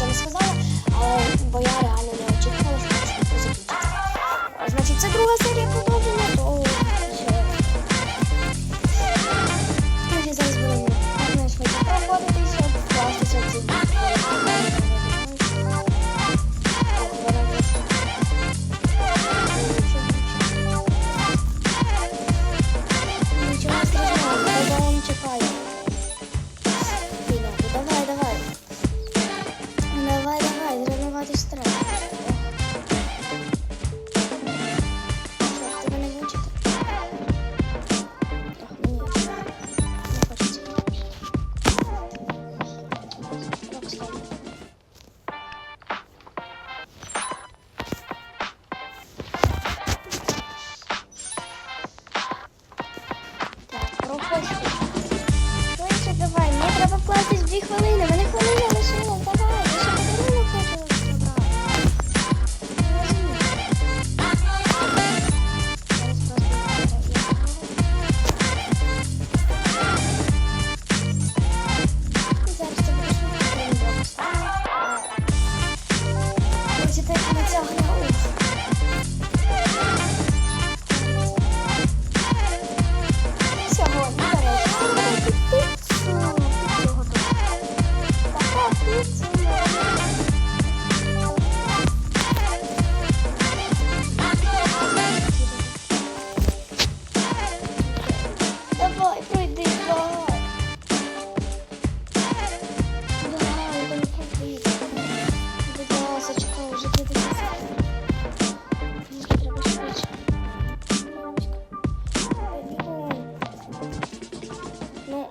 нічого не сказала, але бо я реально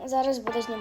Зараз буде знімати.